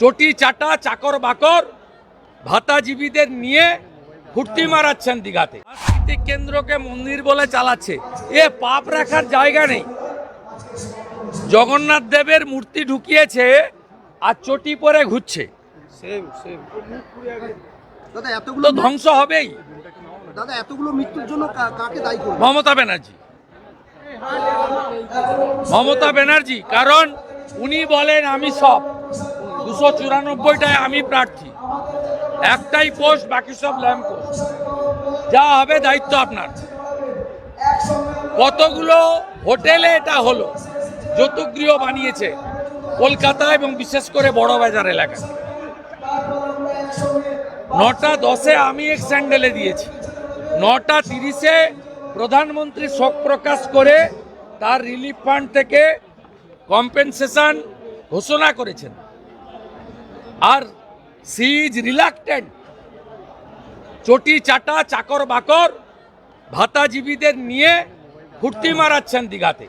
চটি চাটা চাকর বাকর ভাতাজীবীদের নিয়ে ফুর্তি মারাচ্ছেন দীঘাতে। সাংস্কৃতিক কেন্দ্রকে মন্দির বলে চালাচ্ছে। এ পাপ রাখার জায়গা নেই। জগন্নাথ দেবের মূর্তি ঢুকিয়েছে আর চটি পরে ঘুরছে। তো ধ্বংস হবেই। দাদা এতগুলো মৃত্যুর জন্য কাকে দায়ী মমতা ব্যানার্জি। মমতা ব্যানার্জি কারণ উনি বলেন আমি সব। দুশো চুরানব্বইটায় আমি প্রার্থী। একটাই পোস্ট, বাকি সব ল্যাম্প পোস্ট। যা হবে দায়িত্ব আপনার। কতগুলো হোটেলে এটা হলো যৌতুগৃহ বানিয়েছে কলকাতা এবং বিশেষ করে বড় বাজার এলাকায় নটা দশে আমি এক স্যান্ডেলে দিয়েছি। নটা তিরিশে প্রধানমন্ত্রী শোক প্রকাশ করে তার রিলিফ ফান্ড থেকে কম্পেনসেশন ঘোষণা করেছেন। আর সি ইজ রিলাক্টেন্ট চটি চাটা চাকর বাকর ভাতাজীবীদের নিয়ে ফুর্তি মারাচ্ছেন দীঘাতে।